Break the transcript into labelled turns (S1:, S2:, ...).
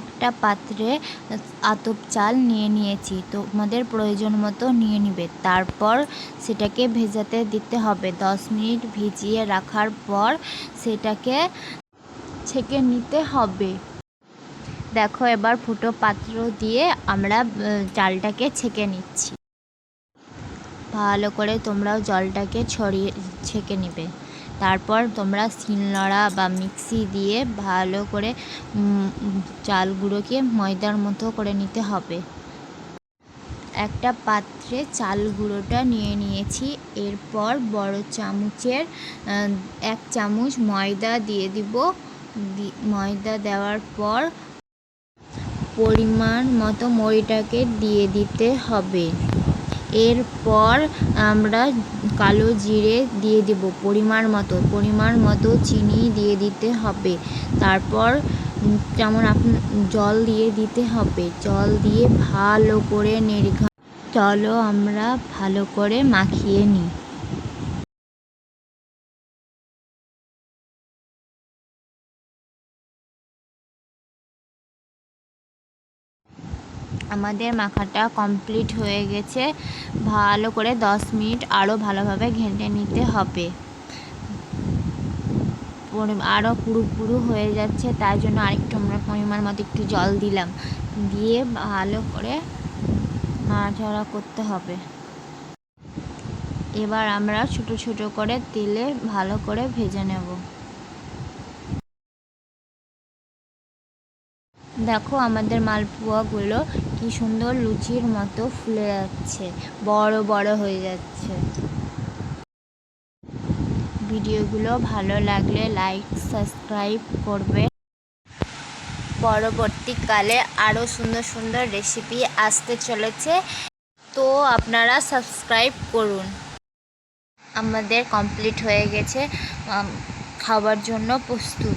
S1: একটা পাত্রে আতপ চাল নিয়ে নিয়েছি। তোমাদের প্রয়োজন মতো নিয়ে নিবে। তারপর সেটাকে ভেজাতে দিতে হবে। দশ মিনিট ভিজিয়ে রাখার পর সেটাকে ছেঁকে নিতে হবে। দেখো, এবার ফুটো পাত্র দিয়ে আমরা চালটাকে ছেঁকে নিচ্ছি। ভালো করে তোমরাও জলটাকে ছড়িয়ে, ছেঁকে নেবে। তারপর তোমরা শিলনোড়া বা মিক্সি দিয়ে ভালো করে চাল গুঁড়োকে ময়দার মতো করে নিতে হবে। একটা পাত্রে চাল গুঁড়োটা নিয়ে নিয়েছি। এরপর বড় চামচের এক চামচ ময়দা দিয়ে দিব। ময়দা দেওয়ার পর পরিমাণ মতো মরিটাকে দিয়ে দিতে হবে। এরপর আমরা কালো জিরে দিয়ে দেবো পরিমাণ মতো পরিমাণ মতো চিনি দিয়ে দিতে হবে। তারপর যেমন আপনি জল দিয়ে দিতে হবে, জল দিয়ে ভালো করে নেড়ে চলো আমরা ভালো করে মাখিয়ে নিই। আমাদের মাখাটা কমপ্লিট হয়ে গেছে। ভালো করে দশ মিনিট আরও ভালোভাবে ঘেঁটে নিতে হবে। আরও পুরু পুরু হয়ে যাচ্ছে, তাই জন্য আরেকটু আমরা পরিমাণ মতো একটু জল দিলাম। দিয়ে ভালো করে নাড়াচাড়া করতে হবে। এবার আমরা ছোট ছোট করে তেলে ভালো করে ভেজে নেব। দেখো আমাদের মালপোয়াগুলো কি সুন্দর লুচির মতো ফুলে যাচ্ছে, বড় বড় হয়ে যাচ্ছে। ভিডিওগুলো ভালো লাগলে লাইক, সাবস্ক্রাইব করবে। পরবর্তীকালে আরও সুন্দর সুন্দর রেসিপি আসতে চলেছে, তো আপনারা সাবস্ক্রাইব করুন। আমাদের কমপ্লিট হয়ে গেছে খাবার জন্য প্রস্তুত।